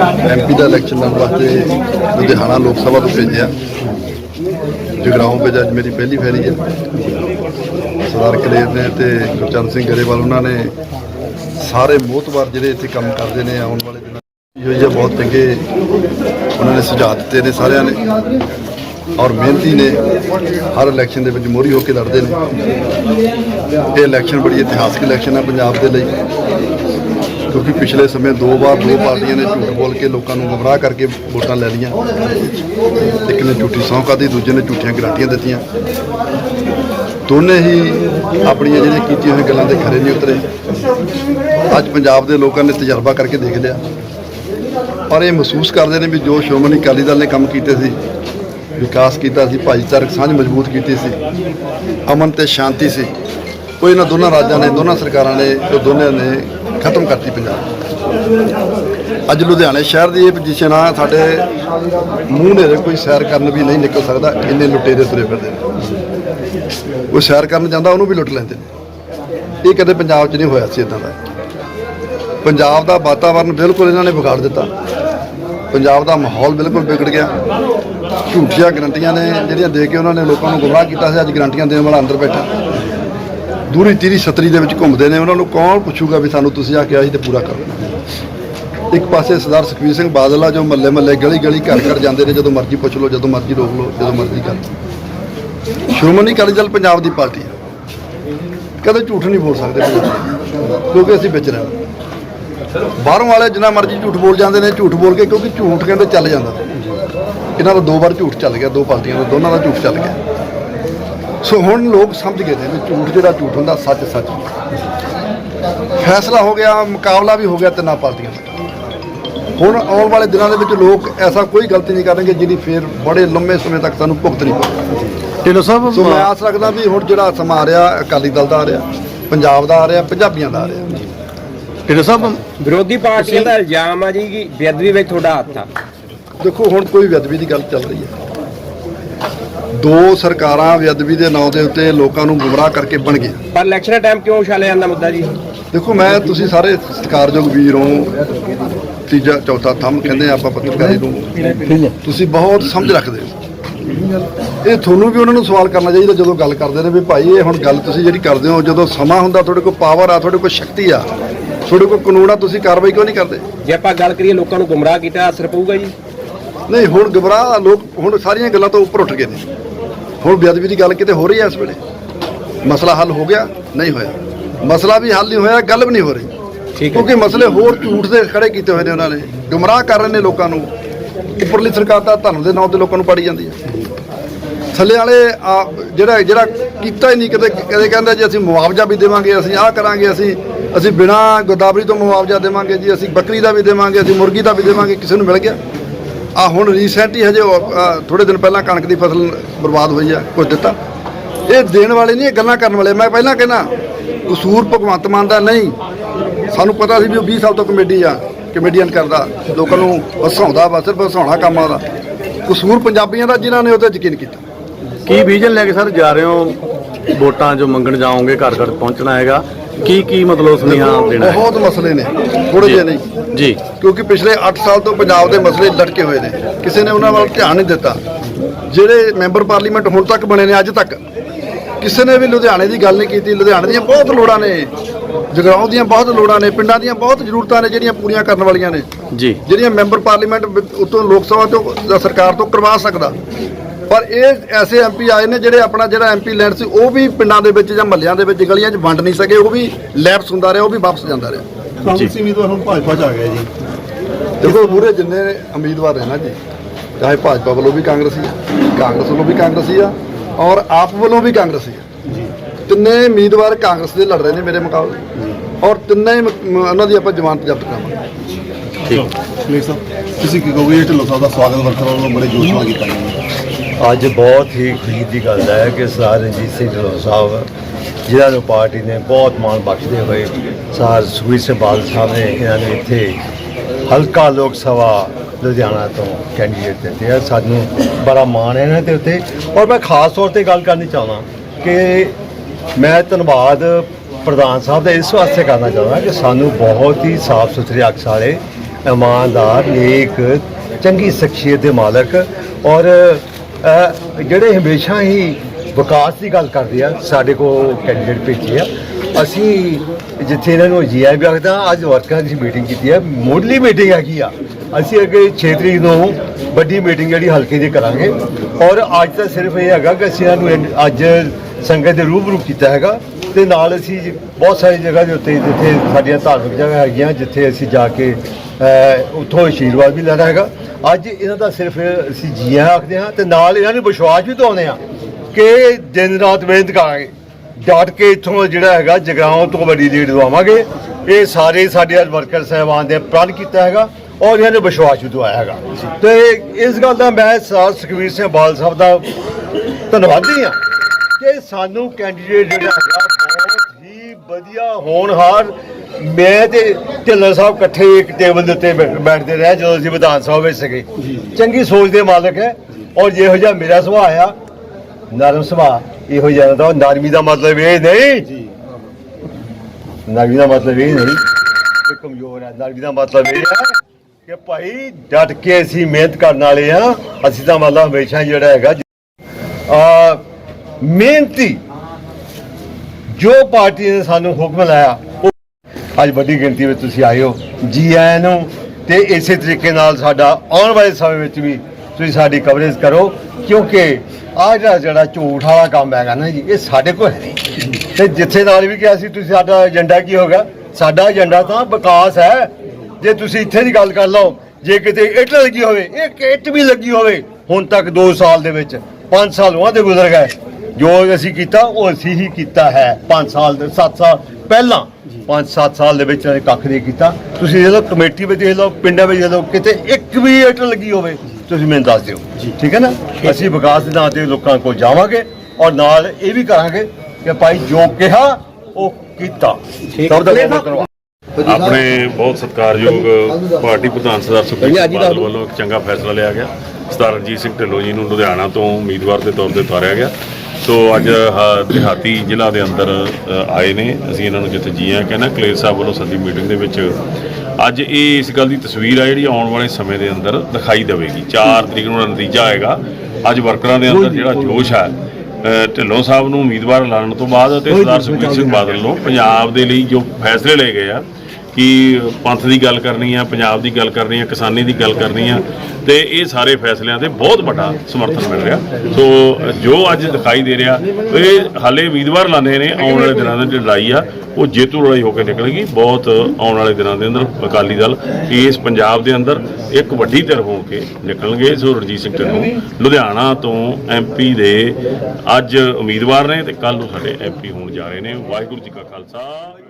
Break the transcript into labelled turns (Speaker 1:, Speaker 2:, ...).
Speaker 1: MP ਦਾ election ਲੜਨ ਵਾਸਤੇ ਲੁਧਿਆਣਾ ਲੋਕ ਸਭਾ ਤੋਂ ਭੇਜਿਆ। ਜਗਰਾਉਂ ਵਿੱਚ ਅੱਜ ਮੇਰੀ ਪਹਿਲੀ ਫੈਰੀ ਹੈ। ਸਰਦਾਰ ਕਲੇਰ ਨੇ ਤੇ ਗੁਰਚਰਨ ਸਿੰਘ ਗਰੇਵਾਲ, ਉਹਨਾਂ ਨੇ ਸਾਰੇ ਮੋਹਤਵਾਰ ਜਿਹੜੇ ਇੱਥੇ ਕੰਮ ਕਰਦੇ ਨੇ, ਆਉਣ ਵਾਲੇ ਦਿਨਾਂ 'ਚ ਬਹੁਤ ਚੰਗੇ ਉਹਨਾਂ ਨੇ ਸੁਝਾਅ ਦਿੱਤੇ ਨੇ ਸਾਰਿਆਂ ਨੇ। ਔਰ ਮਿਹਨਤੀ ਨੇ, ਹਰ ਇਲੈਕਸ਼ਨ ਦੇ ਵਿੱਚ ਮੋਹਰੀ ਹੋ ਕੇ ਲੜਦੇ ਨੇ। ਇਹ ਇਲੈਕਸ਼ਨ ਬੜੀ ਇਤਿਹਾਸਕ ਇਲੈਕਸ਼ਨ ਹੈ ਪੰਜਾਬ ਦੇ ਲਈ। ਕਿਉਂਕਿ ਪਿਛਲੇ ਸਮੇਂ ਦੋ ਵਾਰ ਦੋ ਪਾਰਟੀਆਂ ਨੇ ਝੂਠ ਬੋਲ ਕੇ ਲੋਕਾਂ ਨੂੰ ਗਮਰਾਹ ਕਰਕੇ ਵੋਟਾਂ ਲੈ ਲਈਆਂ। ਇੱਕ ਨੇ ਝੂਠੀ ਸਹੁੰ ਖਾਧੀ, ਦੂਜੇ ਨੇ ਝੂਠੀਆਂ ਗਰੰਟੀਆਂ ਦਿੱਤੀਆਂ। ਦੋਨੇ ਹੀ ਆਪਣੀਆਂ ਜਿਹੜੀਆਂ ਕੀਤੀਆਂ ਹੋਈਆਂ ਗੱਲਾਂ ਦੇ ਖਰੇ ਨਹੀਂ ਉਤਰੇ। ਅੱਜ ਪੰਜਾਬ ਦੇ ਲੋਕਾਂ ਨੇ ਤਜਰਬਾ ਕਰਕੇ ਦੇਖ ਲਿਆ। ਪਰ ਇਹ ਮਹਿਸੂਸ ਕਰਦੇ ਨੇ ਵੀ ਜੋ ਸ਼੍ਰੋਮਣੀ ਅਕਾਲੀ ਦਲ ਨੇ ਕੰਮ ਕੀਤੇ ਸੀ, ਵਿਕਾਸ ਕੀਤਾ ਸੀ, ਭਾਈਚਾਰਕ ਸਾਂਝ ਮਜ਼ਬੂਤ ਕੀਤੀ ਸੀ, ਅਮਨ ਤੇ ਸ਼ਾਂਤੀ ਸੀ। ਕੋਈ ਇਹਨਾਂ ਦੋਨਾਂ ਰਾਜਾਂ ਨੇ, ਦੋਨਾਂ ਸਰਕਾਰਾਂ ਨੇ, ਜੋ ਦੋਨਿਆਂ ਨੇ ਖਤਮ ਕਰਤੀ ਪੰਜਾਬ। ਅੱਜ ਲੁਧਿਆਣੇ ਸ਼ਹਿਰ ਦੀ ਇਹ ਪੋਜੀਸ਼ਨ ਆ, ਸਾਡੇ ਮੂੰਹ ਨੇਰੇ ਕੋਈ ਸੈਰ ਕਰਨ ਵੀ ਨਹੀਂ ਨਿਕਲ ਸਕਦਾ, ਇੰਨੇ ਲੁਟੇਰੇ ਤੁਰੇ ਫਿਰਦੇ ਨੇ। ਉਹ ਸੈਰ ਕਰਨ ਜਾਂਦਾ, ਉਹਨੂੰ ਵੀ ਲੁੱਟ ਲੈਂਦੇ ਨੇ। ਇਹ ਕਦੇ ਪੰਜਾਬ 'ਚ ਨਹੀਂ ਹੋਇਆ ਸੀ ਇਦਾਂ ਦਾ। ਪੰਜਾਬ ਦਾ ਵਾਤਾਵਰਣ ਬਿਲਕੁਲ ਇਹਨਾਂ ਨੇ ਵਿਗਾੜ ਦਿੱਤਾ। ਪੰਜਾਬ ਦਾ ਮਾਹੌਲ ਬਿਲਕੁਲ ਵਿਗੜ ਗਿਆ। ਝੂਠੀਆਂ ਗਰੰਟੀਆਂ ਨੇ ਜਿਹੜੀਆਂ ਦੇ ਕੇ ਉਹਨਾਂ ਨੇ ਲੋਕਾਂ ਨੂੰ ਗੁੰਮਰਾਹ ਕੀਤਾ ਸੀ, ਅੱਜ ਗਰੰਟੀਆਂ ਦੇਣ ਵਾਲਾ ਅੰਦਰ ਬੈਠਾ। ਦੂਰੀ ਤੀਰੀ ਛਤਰੀ ਦੇ ਵਿੱਚ ਘੁੰਮਦੇ ਨੇ, ਉਹਨਾਂ ਨੂੰ ਕੌਣ ਪੁੱਛੂਗਾ ਵੀ ਸਾਨੂੰ ਤੁਸੀਂ ਆ ਕੇ ਸੀ ਤੇ ਪੂਰਾ ਕਰੋ। ਇੱਕ ਪਾਸੇ ਸਰਦਾਰ ਸੁਖਬੀਰ ਸਿੰਘ ਬਾਦਲ ਆ, ਜੋ ਮੱਲੇ ਮੱਲੇ ਗਲੀ ਗਲੀ ਘਰ ਘਰ ਜਾਂਦੇ ਨੇ, ਜਦੋਂ ਮਰਜ਼ੀ ਪੁੱਛ ਲਓ, ਜਦੋਂ ਮਰਜ਼ੀ ਰੋਕ ਲਓ, ਜਦੋਂ ਮਰਜ਼ੀ ਕਰ ਸ਼੍ਰੋਮਣੀ ਅਕਾਲੀ ਦਲ ਪੰਜਾਬ ਦੀ ਪਾਰਟੀ ਕਦੇ ਝੂਠ ਨਹੀਂ ਬੋਲ ਸਕਦੇ ਕਿਉਂਕਿ ਅਸੀਂ ਵਿੱਚ ਰਹਿਣਾ ਬਾਹਰੋਂ ਵਾਲੇ ਜਿੰਨਾ ਮਰਜ਼ੀ ਝੂਠ ਬੋਲ ਜਾਂਦੇ ਨੇ, ਝੂਠ ਬੋਲ ਕੇ, ਕਿਉਂਕਿ ਝੂਠ ਕਹਿੰਦੇ ਚੱਲ ਜਾਂਦਾ। ਇਹਨਾਂ ਦਾ ਦੋ ਵਾਰ ਝੂਠ ਚੱਲ ਗਿਆ, ਦੋ ਪਾਰਟੀਆਂ ਦਾ, ਦੋਨਾਂ ਦਾ ਝੂਠ ਚੱਲ ਗਿਆ। ਸੋ ਹੁਣ ਲੋਕ ਸਮਝ ਗਏ ਨੇ ਵੀ ਝੂਠ ਜਿਹੜਾ ਝੂਠ ਹੁੰਦਾ ਸੱਚ ਸੱਚ। ਫੈਸਲਾ ਹੋ ਗਿਆ ਮੁਕਾਬਲਾ ਵੀ ਹੋ ਗਿਆ ਤਿੰਨਾਂ ਪਾਰਟੀਆਂ ਦਾ। ਹੁਣ ਆਉਣ ਵਾਲੇ ਦਿਨਾਂ ਦੇ ਵਿੱਚ ਲੋਕ ਐਸਾ ਕੋਈ ਗਲਤੀ ਨਹੀਂ ਕਰਨਗੇ ਜਿਹਦੀ ਫੇਰ ਬੜੇ ਲੰਮੇ ਸਮੇਂ ਤੱਕ ਸਾਨੂੰ ਭੁਗਤਣੀ ਪਵੇ
Speaker 2: ਢਿੱਲੋਂ ਸਾਹਿਬ
Speaker 1: ਸੋ ਮੈਂ ਆਸ ਰੱਖਦਾ ਵੀ ਹੁਣ ਜਿਹੜਾ ਸਮਾਂ ਆ ਰਿਹਾ ਅਕਾਲੀ ਦਲ ਦਾ ਆ ਰਿਹਾ ਪੰਜਾਬ ਦਾ ਆ ਰਿਹਾ ਪੰਜਾਬੀਆਂ ਦਾ ਆ ਰਿਹਾ।
Speaker 2: ਢਿੱਲੋਂ ਸਾਹਿਬ
Speaker 3: ਵਿਰੋਧੀ ਪਾਰਟੀਆਂ ਦਾ ਇਲਜ਼ਾਮ ਆ ਜੀ ਕਿ ਬੇਅਦਬੀ ਵਿੱਚ ਤੁਹਾਡਾ ਹੱਥ ਆ।
Speaker 1: ਦੇਖੋ ਹੁਣ ਕੋਈ ਵਿਅਦਬੀ ਦੀ ਗੱਲ ਚੱਲ ਰਹੀ ਹੈ। ਦੋ ਸਰਕਾਰਾਂ ਵਿਅਦਬੀ ਦੇ ਨਾਂ ਦੇ ਉੱਤੇ ਲੋਕਾਂ ਨੂੰ ਗੁੰਮਰਾਹ ਕਰਕੇ ਬਣ ਗਈਆਂ।
Speaker 3: ਪਰ ਇਲੈਕਸ਼ਨ ਦਾ ਟਾਈਮ ਕਿਉਂ ਉਛਾਲਿਆ ਜਾਂਦਾ ਮੁੱਦਾ ਜੀ?
Speaker 1: ਦੇਖੋ ਮੈਂ ਤੁਸੀਂ ਸਾਰੇ ਸਤਿਕਾਰਯੋਗ ਵੀਰ ਹੋ। ਤੀਜਾ ਚੌਥਾ ਥੰਮ ਕਹਿੰਦੇ ਆ ਆਪਾਂ ਪੱਤਰਕਾਰੀ ਨੂੰ। ਤੁਸੀਂ ਬਹੁਤ ਸਮਝ ਰੱਖਦੇ ਹੋ। ਇਹ ਤੁਹਾਨੂੰ ਵੀ ਉਹਨਾਂ ਨੂੰ ਸਵਾਲ ਕਰਨਾ ਚਾਹੀਦਾ ਜਦੋਂ ਗੱਲ ਕਰਦੇ ਨੇ ਵੀ ਭਾਈ ਇਹ ਹੁਣ ਗੱਲ ਤੁਸੀਂ ਜਿਹੜੀ ਕਰਦੇ ਹੋ ਜਦੋਂ ਸਮਾਂ ਹੁੰਦਾ ਤੁਹਾਡੇ ਕੋਲ ਪਾਵਰ ਆ ਤੁਹਾਡੇ ਕੋਲ ਸ਼ਕਤੀ ਆ ਤੁਹਾਡੇ ਕੋਲ ਕਾਨੂੰਨ ਆ ਤੁਸੀਂ ਕਾਰਵਾਈ ਕਿਉਂ ਨਹੀਂ ਕਰਦੇ?
Speaker 3: ਜੇ ਆਪਾਂ ਗੱਲ ਕਰੀਏ ਲੋਕਾਂ ਨੂੰ ਗੁੰਮਰਾਹ ਕੀਤਾ ਅਸਰ ਪਊਗਾ ਜੀ।
Speaker 1: ਨਹੀਂ ਹੁਣ ਗਬਰਾਹ ਲੋਕ ਹੁਣ ਸਾਰੀਆਂ ਗੱਲਾਂ ਤੋਂ ਉੱਪਰ ਉੱਠ ਗਏ ਨੇ। ਹੁਣ ਬੇਅਦਬੀ ਦੀ ਗੱਲ ਕਿਤੇ ਹੋ ਰਹੀ ਹੈ ਇਸ ਵੇਲੇ? ਮਸਲਾ ਹੱਲ ਹੋ ਗਿਆ? ਨਹੀਂ ਹੋਇਆ। ਮਸਲਾ ਵੀ ਹੱਲ ਨਹੀਂ ਹੋਇਆ ਗੱਲ ਵੀ ਨਹੀਂ ਹੋ ਰਹੀ।
Speaker 3: ਠੀਕ ਹੈ।
Speaker 1: ਕਿਉਂਕਿ ਮਸਲੇ ਹੋਰ ਝੂਠ ਦੇ ਖੜੇ ਕੀਤੇ ਹੋਏ ਨੇ ਉਹਨਾਂ ਨੇ। ਗੁੰਮਰਾਹ ਕਰ ਰਹੇ ਨੇ ਲੋਕਾਂ ਨੂੰ। ਉੱਪਰਲੀ ਸਰਕਾਰ ਤਾਂ ਧਰਮ ਦੇ ਨਾਂ ਤੇ ਲੋਕਾਂ ਨੂੰ ਪਾੜੀ ਜਾਂਦੀ ਹੈ। ਥੱਲੇ ਵਾਲੇ ਜਿਹੜਾ ਜਿਹੜਾ ਕੀਤਾ ਹੀ ਨਹੀਂ ਕਦੇ ਕਦੇ ਕਹਿੰਦਾ ਜੀ ਅਸੀਂ ਮੁਆਵਜ਼ਾ ਵੀ ਦੇਵਾਂਗੇ ਅਸੀਂ ਆਹ ਕਰਾਂਗੇ ਅਸੀਂ ਅਸੀਂ ਬਿਨਾ ਗੋਦਾਵਰੀ ਤੋਂ ਮੁਆਵਜ਼ਾ ਦੇਵਾਂਗੇ ਜੀ ਅਸੀਂ ਬੱਕਰੀ ਦਾ ਵੀ ਦੇਵਾਂਗੇ ਅਸੀਂ ਮੁਰਗੀ ਦਾ ਵੀ ਦੇਵਾਂਗੇ ਕਿਸੇ ਨੂੰ ਮਿਲ ਗਿਆ। ਆ ਹੁਣ ਰੀਸੈਂਟ ਹੀ ਹਜੇ ਉਹ, ਅ, ਥੋੜੇ ਦਿਨ ਪਹਿਲਾਂ ਕਣਕ ਦੀ ਫਸਲ ਬਰਬਾਦ ਹੋਈ ਆ ਕੁਝ ਦਿੱਤਾ। ਇਹ ਦੇਣ ਵਾਲੇ ਨਹੀਂ ਇਹ ਗੱਲਾਂ ਕਰਨ ਵਾਲੇ। ਮੈਂ ਪਹਿਲਾਂ ਕਹਿੰਦਾ ਕਸੂਰ ਭਗਵੰਤ ਮਾਨ ਦਾ ਨਹੀਂ। ਸਾਨੂੰ ਪਤਾ ਸੀ ਵੀ ਉਹ 20 ਸਾਲ ਤੋਂ ਕਮੇਡੀ ਆ ਕਮੇਡੀਅਨ ਕਰਦਾ। ਲੋਕਾਂ ਨੂੰ ਹਸਾਉਂਦਾ ਵਾ ਸਿਰਫ ਹਸਾਉਣਾ ਕੰਮ ਆ ਉਹਦਾ ਕਸੂਰ ਪੰਜਾਬੀਆਂ ਦਾ ਜਿਨ੍ਹਾਂ ਨੇ ਉਹਤੇ ਯਕੀਨ ਕੀਤਾ।
Speaker 2: ਕੀ ਵਿਜ਼ਨ ਲੈ ਕੇ ਸਰ ਜਾ ਰਹੇ ਹੋ? ਵੋਟਾਂ ਜੋ ਮੰਗਣ ਜਾਓਗੇ ਘਰ ਘਰ ਪਹੁੰਚਣਾ ਹੈਗਾ। ਕੀ ਕੀ ਮਤਲਬ ਸੁਨੇਹਾ ਦੇਣਾ ਹੈ?
Speaker 1: ਬਹੁਤ ਮਸਲੇ ਨੇ ਥੋੜੇ ਜਿਹੇ ਨਹੀਂ।
Speaker 2: ਜੀ।
Speaker 1: ਕਿਉਂਕਿ ਪਿਛਲੇ 8 ਸਾਲ ਤੋਂ ਪੰਜਾਬ ਦੇ ਮਸਲੇ ਲਟਕੇ ਹੋਏ ਨੇ। ਕਿਸੇ ਨੇ ਉਹਨਾਂ ਵੱਲ ਧਿਆਨ ਨਹੀਂ ਦਿੱਤਾ। ਜਿਹੜੇ ਮੈਂਬਰ ਪਾਰਲੀਮੈਂਟ ਹੁਣ ਤੱਕ ਬਣੇ ਨੇ ਅੱਜ ਤੱਕ। ਕਿਸੇ ਨੇ ਵੀ ਲੁਧਿਆਣੇ ਦੀ ਗੱਲ ਨਹੀਂ ਕੀਤੀ। ਲੁਧਿਆਣੇ ਦੀਆਂ ਬਹੁਤ ਲੋੜਾਂ ਨੇ। ਜਗਰਾਉਂ ਦੀਆਂ ਬਹੁਤ ਲੋੜਾਂ ਨੇ। ਪਿੰਡਾਂ ਦੀਆਂ ਬਹੁਤ ਜ਼ਰੂਰਤਾਂ ਨੇ ਜਿਹੜੀਆਂ ਪੂਰੀਆਂ ਕਰਨ ਵਾਲੀਆਂ ਨੇ।
Speaker 2: ਜੀ।
Speaker 1: ਜਿਹੜੀਆਂ ਮੈਂਬਰ ਪਾਰਲੀਮੈਂਟ ਉਤੋਂ ਲੋਕ ਸਭਾ ਤੋਂ ਜਾਂ ਸਰਕਾਰ ਤੋਂ ਕਰਵਾ ਸਕਦਾ। ਪਰ ਇਹ ਐਸੇ ਐਮਪੀ ਆਏ ਨੇ ਜਿਹੜੇ ਆਪਣਾ ਜਿਹੜਾ ਐਮਪੀ ਲੈਂਡ ਸੀ ਉਹ ਵੀ ਪਿੰਡਾਂ ਦੇ ਵਿੱਚ ਜਾਂ ਮਹੱਲਿਆਂ ਦੇ ਵਿੱਚ ਗਲੀਆਂ 'ਚ ਵੰਡ ਨਹੀਂ ਸਕੇ ਉਹ ਵੀ ਲੈਪਸ ਹੁੰਦਾ ਰਿਹਾ ਉਹ ਵੀ ਵਾਪਸ ਜਾਂਦਾ ਰਿਹਾ।
Speaker 4: ਕਾਂਗਰਸੀ ਉਮੀਦਵਾਰ ਹੁਣ ਭਾਜਪਾ ਚ ਆ ਗਿਆ ਜੀ।
Speaker 1: ਦੇਖੋ ਪੂਰੇ ਜਿੰਨੇ ਉਮੀਦਵਾਰ ਨੇ ਨਾ ਜੀ ਚਾਹੇ ਭਾਜਪਾ ਵੱਲੋਂ ਵੀ ਕਾਂਗਰਸੀ ਆ ਕਾਂਗਰਸ ਵੱਲੋਂ ਵੀ ਕਾਂਗਰਸੀ ਆ ਔਰ ਆਪ ਵੱਲੋਂ ਵੀ ਕਾਂਗਰਸੀ ਆ। ਤਿੰਨੇ ਉਮੀਦਵਾਰ ਕਾਂਗਰਸ ਦੇ ਲੜ ਰਹੇ ਨੇ ਮੇਰੇ ਮੁਕਾਬਲੇ। ਔਰ ਤਿੰਨੇ ਉਹਨਾਂ ਦੀ ਆਪਾਂ ਜ਼ਮਾਨਤ ਜ਼ਬਤ ਕਰਾਵਾਂਗੇ
Speaker 4: ਸੁਨੀਲ ਸਾਹਿਬ ਤੁਸੀਂ ਕੀ ਕਹੋਗੇ? ਢਿੱਲੋਂ ਸਾਹਿਬ ਦਾ ਸਵਾਗਤ ਵਰਕਰਾਂ ਵੱਲੋਂ ਬੜੇ ਜੋਸ਼ ਨਾਲ ਕੀਤਾ ਗਿਆ।
Speaker 5: ਅੱਜ ਬਹੁਤ ਹੀ ਖੁਸ਼ੀ ਦੀ ਗੱਲ ਹੈ ਕਿ ਸਰਦਾਰ ਰਣਜੀਤ ਸਿੰਘ ਢਿੱਲੋਂ ਸਾਹਿਬ, ਜਿਨ੍ਹਾਂ ਨੂੰ ਪਾਰਟੀ ਨੇ ਬਹੁਤ ਮਾਣ ਬਖਸ਼ਦੇ ਹੋਏ ਸਰ ਸੁਖਬੀਰ ਸਿੰਘ ਬਾਦਲ ਸਾਹਿਬ ਨੇ ਇਹਨਾਂ ਨੂੰ ਇੱਥੇ ਹਲਕਾ ਲੋਕ ਸਭਾ ਲੁਧਿਆਣਾ ਤੋਂ ਕੈਂਡੀਡੇਟ ਦਿੱਤੇ ਆ। ਸਾਨੂੰ ਬੜਾ ਮਾਣ ਹੈ ਇਹਨਾਂ ਦੇ ਉੱਤੇ। ਔਰ ਮੈਂ ਖਾਸ ਤੌਰ ਤੇ ਗੱਲ ਕਰਨੀ ਚਾਹੁੰਦਾ ਕਿ ਮੈਂ ਧੰਨਵਾਦ ਪ੍ਰਧਾਨ ਸਾਹਿਬ ਦਾ ਇਸ ਵਾਸਤੇ ਕਰਨਾ ਚਾਹੁੰਦਾ ਕਿ ਸਾਨੂੰ ਬਹੁਤ ਹੀ ਸਾਫ਼ ਸੁਥਰੇ ਅਕਸ ਵਾਲੇ ਇਮਾਨਦਾਰ, ਨੇਕ, ਚੰਗੀ ਸ਼ਖਸੀਅਤ ਦੇ ਮਾਲਕ ਔਰ ਜਿਹੜੇ ਹਮੇਸ਼ਾ ਹੀ ਵਿਕਾਸ ਦੀ ਗੱਲ ਕਰਦੇ ਆ, ਸਾਡੇ ਕੋਲ ਕੈਂਡੀਡੇਟ ਭੇਜੇ ਆ। ਅਸੀਂ ਜਿੱਥੇ ਇਹਨਾਂ ਨੂੰ ਜੀਆਈ ਵੀ ਆਖਦਾ, ਅੱਜ ਵਰਕਰਾਂ ਦੀ ਮੀਟਿੰਗ ਕੀਤੀ ਹੈ ਮੁੱਢਲੀ ਮੀਟਿੰਗ ਹੈਗੀ ਆ। ਅਸੀਂ ਅੱਗੇ 6 ਤਰੀਕ ਨੂੰ ਵੱਡੀ ਮੀਟਿੰਗ ਜਿਹੜੀ ਹਲਕੇ ਦੀ ਕਰਾਂਗੇ। ਔਰ ਅੱਜ ਤਾਂ ਸਿਰਫ ਇਹ ਹੈਗਾ ਕਿ ਅਸੀਂ ਇਹਨਾਂ ਨੂੰ ਅੱਜ ਸੰਗਤ ਦੇ ਰੂਬਰੂ ਕੀਤਾ ਹੈਗਾ। ਤੇ ਨਾਲ ਅਸੀਂ ਬਹੁਤ ਸਾਰੀ ਜਗ੍ਹਾ ਦੇ ਉੱਤੇ ਜਿੱਥੇ ਸਾਡੀਆਂ ਧਾਰਮਿਕ ਜਗ੍ਹਾ ਹੈਗੀਆਂ, ਜਿੱਥੇ ਅਸੀਂ ਜਾ ਕੇ ਉੱਥੋਂ ਆਸ਼ੀਰਵਾਦ ਵੀ ਲੈਣਾ ਹੈਗਾ। ਅੱਜ ਇਹਨਾਂ ਦਾ ਸਿਰਫ ਅਸੀਂ ਜੀਆ ਆਖਦੇ ਹਾਂ ਤੇ ਨਾਲ ਇਹਨਾਂ ਨੂੰ ਵਿਸ਼ਵਾਸ ਵੀ ਦਿਵਾਉਂਦੇ ਹਾਂ ਕਿ ਦਿਨ ਰਾਤ ਮਿਹਨਤ ਕਰਾਂਗੇ। ਡਟ ਕੇ ਇੱਥੋਂ ਜਿਹੜਾ ਹੈਗਾ ਜਗਰਾਉਂ ਤੋਂ ਵੱਡੀ ਲੀਡ ਦਵਾਵਾਂਗੇ। ਇਹ ਸਾਰੇ ਸਾਡੇ ਅੱਜ ਵਰਕਰ ਸਹਿਬਾਨ ਦੇ ਪ੍ਰਣ ਕੀਤਾ ਹੈਗਾ ਔਰ ਇਹਨਾਂ ਨੇ ਵਿਸ਼ਵਾਸ ਵੀ ਦਵਾਇਆ ਹੈਗਾ। ਤੇ ਇਸ ਗੱਲ ਦਾ ਮੈਂ ਸਰ ਸੁਖਵੀਰ ਸਿੰਘ ਬਾਲ ਸਾਹਿਬ ਦਾ ਧੰਨਵਾਦੀ ਹਾਂ। ਕਿ ਸਾਨੂੰ ਕੈਂਡੀਡੇਟ ਜਿਹੜਾ ਹੈਗਾ ਬਹੁਤ ਹੀ ਵਧੀਆ ਹੋਣਹਾਰ ਮੈਂ ਤੇ ਢਿੱਲੋਂ ਸਾਹਿਬ ਇਕੱਠੇ ਇੱਕ ਟੇਬਲ ਦੇ ਉੱਤੇ ਬੈਠਦੇ ਰਹੇ ਜਦੋਂ ਅਸੀਂ ਵਿਧਾਨ ਸਭਾ ਵਿੱਚ ਸੀਗੇ। ਚੰਗੀ ਸੋਚ ਦੇ ਮਾਲਕ ਹੈ ਔਰ ਜਿਹੋ ਜਿਹਾ ਮੇਰਾ ਸੁਭਾਅ ਆ ਨਰਮ ਸੁਭਾਅ ਇਹੋ ਜਿਹਾ ਦਾ ਨਰਮੀ ਦਾ ਮਤਲਬ ਇਹ ਨਹੀਂ। ਨਰਮੀ ਦਾ ਮਤਲਬ ਇਹ ਨਹੀਂ ਕਿ ਕਮਜ਼ੋਰ ਹੈ। ਨਰਮੀ ਦਾ ਮਤਲਬ ਇਹ ਹੈ ਕਿ ਭਾਈ ਡਟ ਕੇ ਅਸੀਂ ਮਿਹਨਤ ਕਰਨ ਵਾਲੇ ਆ ਅਸੀਂ ਤਾਂ ਮਤਲਬ ਹਮੇਸ਼ਾ ਜਿਹੜਾ ਹੈਗਾ ਆ ਮਿਹਨਤੀ ਜੋ ਪਾਰਟੀ ਨੇ ਸਾਨੂੰ ਹੁਕਮ ਲਾਇਆ, ਉਹ ਅੱਜ ਵੱਡੀ ਗਿਣਤੀ ਵਿੱਚ ਤੁਸੀਂ ਆਏ ਹੋ ਜੀ ਆਇਆਂ ਨੂੰ ਤੇ ਇਸੇ ਤਰੀਕੇ ਨਾਲ ਸਾਡਾ ਆਉਣ ਵਾਲੇ ਸਮੇਂ ਵਿੱਚ ਵੀ ਤੁਸੀਂ ਸਾਡੀ ਕਵਰੇਜ ਕਰੋ, ਕਿਉਂਕਿ ਆਹ ਜਿਹੜਾ ਜਿਹੜਾ ਝੂਠ ਵਾਲਾ ਕੰਮ ਹੈਗਾ ਨਾ ਜੀ, ਇਹ ਸਾਡੇ ਕੋਲ ਹੈ ਨਹੀਂ। ਤੇ ਜਿੱਥੇ ਨਾਲ ਵੀ ਕਿਹਾ ਸੀ ਤੁਸੀਂ, ਸਾਡਾ ਏਜੰਡਾ ਕੀ ਹੋਗਾ ਸਾਡਾ ਏਜੰਡਾ ਤਾਂ ਵਿਕਾਸ ਹੈ। ਜੇ ਤੁਸੀਂ ਇੱਥੇ ਦੀ ਗੱਲ ਕਰ ਲਓ, ਜੇ ਕਿਤੇ ਇੱਟ ਲੱਗੀ ਹੋਵੇ, ਇੱਕ ਇੱਟ ਵੀ ਲੱਗੀ ਹੋਵੇ, ਹੁਣ ਤੱਕ 2 ਸਾਲ ਦੇ ਵਿੱਚ 5 ਸਾਲ ਉਹਨਾਂ ਦੇ ਗੁਜ਼ਰ ਗਏ। ਜੋ ਅਸੀਂ ਕੀਤਾ ਉਹ ਅਸੀਂ ਹੀ ਕੀਤਾ ਹੈ। 5 ਸਾਲ ਦੇ 7 ਸਾਲ ਪਹਿਲਾਂ 5-7 ਸਾਲ ਦੇ ਵਿੱਚ ਇਹਨੇ ਕੱਖ ਨਹੀਂ ਕੀਤਾ। ਤੁਸੀਂ ਜਦੋਂ ਕਮੇਟੀ ਵਿੱਚ ਦੇਖ ਲਓ ਪਿੰਡਾਂ ਵਿੱਚ ਜਦੋਂ ਕਿਤੇ ਇੱਕ ਵੀ ਏਟ ਲੱਗੀ ਹੋਵੇ ਤੁਸੀਂ ਮੈਨੂੰ ਦੱਸ ਦਿਓ। ਠੀਕ ਹੈ ਨਾ? ਅਸੀਂ ਵਿਕਾਸ ਦੇ ਨਾਂ ਤੇ ਲੋਕਾਂ ਕੋਲ ਜਾਵਾਂਗੇ ਔਰ ਨਾਲ ਇਹ ਵੀ ਕਰਾਂਗੇ ਕਿ ਭਾਈ ਜੋ ਕਿਹਾ ਉਹ ਕੀਤਾ। ਸਭ ਦਾ ਬਹੁਤ ਬਹੁਤ ਧੰਨਵਾਦ
Speaker 6: ਆਪਣੇ ਬਹੁਤ ਸਤਿਕਾਰਯੋਗ ਪਾਰਟੀ ਪ੍ਰਧਾਨ ਸਰਦਾਰ ਸੁਖਬੀਰ ਸਿੰਘ ਬਾਦਲ ਵੱਲੋਂ ਇੱਕ ਚੰਗਾ ਫੈਸਲਾ ਲਿਆ ਗਿਆ। ਸਰਦਾਰ ਰਣਜੀਤ ਸਿੰਘ ਢਿੱਲੋਂ ਜੀ ਨੂੰ ਲੁਧਿਆਣਾ ਤੋਂ ਉਮੀਦਵਾਰ ਦੇ ਤੌਰ ਤੇ ਉਤਾਰਿਆ ਗਿਆ। ਸੋ ਅੱਜ ਦਿਹਾਤੀ ਜ਼ਿਲ੍ਹਾ ਦੇ ਅੰਦਰ ਆਏ ਨੇ। ਅਸੀਂ ਇਹਨਾਂ ਨੂੰ ਜਿੱਥੇ ਜੀ ਆਇਆਂ ਕਹਿੰਦਾ ਕਲੇਰ ਸਾਹਿਬ ਵੱਲੋਂ ਸੱਦੀ ਮੀਟਿੰਗ ਦੇ ਵਿੱਚ ਅੱਜ ਇਹ ਇਸ ਗੱਲ ਦੀ ਤਸਵੀਰ ਆ ਜਿਹੜੀ ਆਉਣ ਵਾਲੇ ਸਮੇਂ ਦੇ ਅੰਦਰ ਦਿਖਾਈ ਦੇਵੇਗੀ। 4 ਤਰੀਕ ਨੂੰ ਨਤੀਜਾ ਆਏਗਾ। ਅੱਜ ਵਰਕਰਾਂ ਦੇ ਅੰਦਰ ਜਿਹੜਾ ਜੋਸ਼ ਹੈ ਢਿੱਲੋਂ ਸਾਹਿਬ ਨੂੰ ਉਮੀਦਵਾਰ ਐਲਾਨਣ ਤੋਂ ਬਾਅਦ ਅਤੇ ਸਰਦਾਰ ਸੁਖਬੀਰ ਸਿੰਘ ਬਾਦਲ ਨੂੰ ਪੰਜਾਬ ਦੇ ਲਈ ਜੋ ਫੈਸਲੇ ਲਏ ਗਏ ਆ ਕਿ ਪੰਥ ਦੀ ਗੱਲ ਕਰਨੀ ਆ, ਪੰਜਾਬ ਦੀ ਗੱਲ ਕਰਨੀ ਆ, ਕਿਸਾਨੀ ਦੀ ਗੱਲ ਕਰਨੀ ਆ, ਤੇ ਇਹ ਸਾਰੇ ਫੈਸਲਿਆਂ ਤੇ ਬਹੁਤ ਵੱਡਾ ਸਮਰਥਨ ਮਿਲ ਰਿਹਾ। ਸੋ, ਜੋ ਅੱਜ ਦਿਖਾਈ ਦੇ ਰਿਹਾ, ਇਹ ਹਾਲੇ ਉਮੀਦਵਾਰ ਲਾਣੇ ਨੇ, ਆਉਣ ਵਾਲੇ ਦਿਨਾਂ ਦੇ ਜਿਹੜੀ ਲੜਾਈ ਆ, ਉਹ ਜੇਤੂ ਲੜਾਈ ਹੋ ਕੇ ਨਿਕਲੇਗੀ, ਬਹੁਤ ਆਉਣ ਵਾਲੇ ਦਿਨਾਂ ਦੇ ਅੰਦਰ ਅਕਾਲੀ ਦਲ ਇਸ ਪੰਜਾਬ ਦੇ ਅੰਦਰ ਇੱਕ ਵੱਡੀ ਧਿਰ ਹੋ ਕੇ ਨਿਕਲਣਗੇ। ਸੋ, ਰਣਜੀਤ ਸਿੰਘ ਢਿੱਲੋਂ, ਲੁਧਿਆਣਾ ਤੋਂ ਐਮਪੀ ਦੇ ਅੱਜ ਉਮੀਦਵਾਰ ਨੇ ਤੇ ਕੱਲ ਨੂੰ ਸਾਡੇ ਐਮਪੀ ਹੋਣ ਜਾ ਰਹੇ ਨੇ। ਵਾਹਿਗੁਰੂ ਜੀ ਕਾ ਖਾਲਸਾ।